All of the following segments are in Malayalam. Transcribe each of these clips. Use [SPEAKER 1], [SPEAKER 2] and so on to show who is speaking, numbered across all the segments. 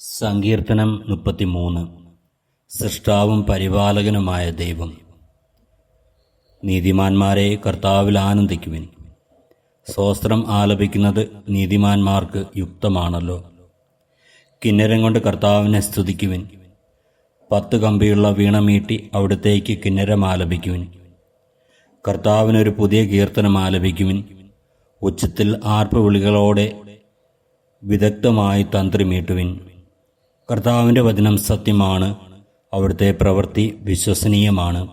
[SPEAKER 1] സങ്കീർത്തനം മുപ്പത്തിമൂന്ന്. സൃഷ്ടാവും പരിപാലകനുമായ ദൈവം. നീതിമാന്മാരെ കർത്താവിൽ ആനന്ദിക്കുവിൻ. സ്വസ്ത്രം ആലപിക്കുന്നത് നീതിമാന്മാർക്ക് യുക്തമാണല്ലോ. കിന്നരം കൊണ്ട് കർത്താവിനെ സ്തുതിക്കുവിൻ. പത്ത് കമ്പിയുള്ള വീണമീട്ടി അവിടത്തേക്ക് കിന്നരം ആലപിക്കുവിൻ. കർത്താവിനൊരു പുതിയ കീർത്തനം ആലപിക്കുവിൻ. ഉച്ചത്തിൽ ആർപ്പ് വിളികളോടെ വിദഗ്ധമായി തന്ത്രി മീട്ടുവിൻ. കർത്താവിന്റെ വചനം സത്യമാണ്. അവിടുത്തെ പ്രവൃത്തി വിശ്വസനീയമാണ്.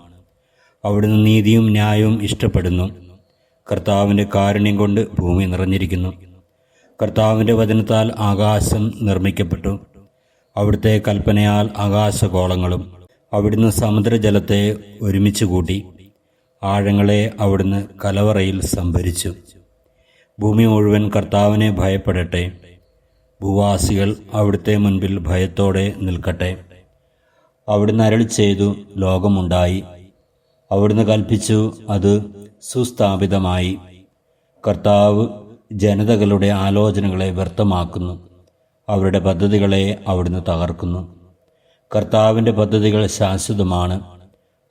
[SPEAKER 1] അവിടുന്ന് നീതിയും ന്യായവും ഇഷ്ടപ്പെടുന്നു. കർത്താവിന്റെ കാരുണ്യം കൊണ്ട് ഭൂമി നിറഞ്ഞിരിക്കുന്നു. കർത്താവിന്റെ വചനത്താൽ ആകാശം നിർമ്മിക്കപ്പെട്ടു. അവിടുത്തെ കൽപ്പനയാൽ ആകാശഗോളങ്ങളും അവിടുന്ന് സമുദ്രജലത്തെ ഒരുമിച്ച് കൂട്ടി. ആഴങ്ങളെ അവിടുന്ന് കലവറയിൽ സംഭരിച്ചു. ഭൂമി മുഴുവൻ കർത്താവിനെ ഭയപ്പെടട്ടെ. ഭൂവാസികൾ അവിടുത്തെ മുൻപിൽ ഭയത്തോടെ നിൽക്കട്ടെ. അവിടുന്ന് അരളി ചെയ്തു ലോകമുണ്ടായി. അവിടുന്ന് കൽപ്പിച്ചു അത് സുസ്ഥാപിതമായി. കർത്താവ് ജനതകളുടെ ആലോചനകളെ വ്യർത്ഥമാക്കുന്നു. അവരുടെ പദ്ധതികളെ അവിടുന്ന് തകർക്കുന്നു. കർത്താവിന്റെ പദ്ധതികൾ ശാശ്വതമാണ്.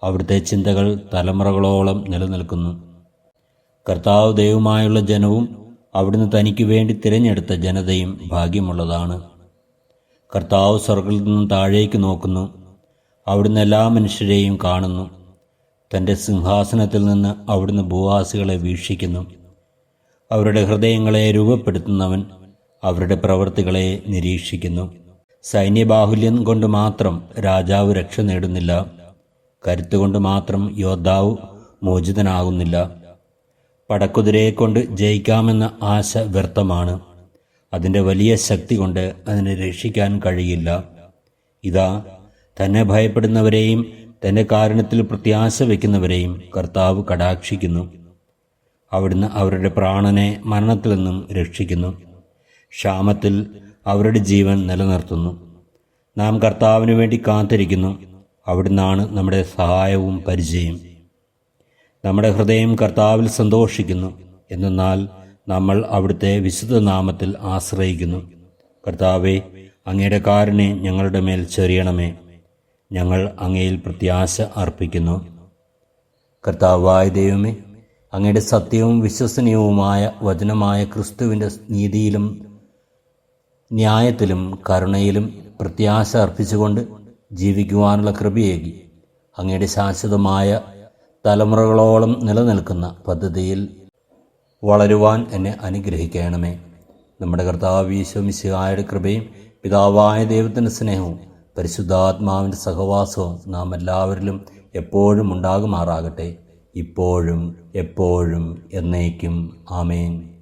[SPEAKER 1] അവിടുത്തെ ചിന്തകൾ തലമുറകളോളം നിലനിൽക്കുന്നു. കർത്താവ് ദൈവമായുള്ള ജനവും അവിടുന്ന് തനിക്ക് വേണ്ടി തിരഞ്ഞെടുത്ത ജനതയും ഭാഗ്യമുള്ളതാണ്. കർത്താവ് സ്വർഗത്തിൽ നിന്നും താഴേക്ക് നോക്കുന്നു. അവിടുന്ന് എല്ലാ മനുഷ്യരെയും കാണുന്നു. തന്റെ സിംഹാസനത്തിൽ നിന്ന് അവിടുന്ന് ഭൂവാസികളെ വീക്ഷിക്കുന്നു. അവരുടെ ഹൃദയങ്ങളെ രൂപപ്പെടുത്തുന്നവൻ അവരുടെ പ്രവൃത്തികളെ നിരീക്ഷിക്കുന്നു. സൈന്യബാഹുല്യം കൊണ്ട് മാത്രം രാജാവ് രക്ഷ നേടുന്നില്ല. കരുത്തുകൊണ്ട് മാത്രം യോദ്ധാവ് മോചിതനാകുന്നില്ല. പടക്കുതിരയെ കൊണ്ട് ജയിക്കാമെന്ന ആശ വ്യർത്ഥമാണ്. അതിന്റെ വലിയ ശക്തി കൊണ്ട് അതിനെ രക്ഷിക്കാൻ കഴിയില്ല. ഇതാ തന്നെ ഭയപ്പെടുന്നവരെയും തന്റെ കാരണത്തിൽ പ്രത്യാശ വയ്ക്കുന്നവരെയും കർത്താവ് കടാക്ഷിക്കുന്നു. അവിടുന്ന് അവരുടെ പ്രാണനെ മരണത്തിൽ നിന്നും രക്ഷിക്കുന്നു. ക്ഷാമത്തിൽ അവരുടെ ജീവൻ നിലനിർത്തുന്നു. നാം കർത്താവിന് വേണ്ടി കാത്തിരിക്കുന്നു. അവിടുന്നാണ് നമ്മുടെ സഹായവും പരിചയം. നമ്മുടെ ഹൃദയം കർത്താവിൽ സന്തോഷിക്കുന്നു. എന്നാൽ നമ്മൾ അവിടുത്തെ വിശുദ്ധ നാമത്തിൽ ആശ്രയിക്കുന്നു. കർത്താവെ അങ്ങയുടെ കാരനെ ഞങ്ങളുടെ മേൽ ചെറിയണമേ. ഞങ്ങൾ അങ്ങയിൽ പ്രത്യാശ അർപ്പിക്കുന്നു. കർത്താവായ ദൈവമേ അങ്ങയുടെ സത്യവും വിശ്വസനീയവുമായ വചനമായ ക്രിസ്തുവിന്റെ നീതിയിലും ന്യായത്തിലും കരുണയിലും പ്രത്യാശ അർപ്പിച്ചുകൊണ്ട് ജീവിക്കുവാനുള്ള കൃപയേകി അങ്ങയുടെ ശാശ്വതമായ തലമുറകളോളം നിലനിൽക്കുന്ന പദ്ധതിയിൽ വളരുവാൻ എന്നെ അനുഗ്രഹിക്കണമേ. നമ്മുടെ കർത്താവ് ഈശോമിശിഹായുടെ കൃപയും പിതാവായ ദൈവത്തിന്റെ സ്നേഹവും പരിശുദ്ധാത്മാവിന്റെ സഹവാസവും നാം എല്ലാവരിലും എപ്പോഴും ഉണ്ടാകുമാറാകട്ടെ. ഇപ്പോഴും എപ്പോഴും എന്നേക്കും. ആമേൻ.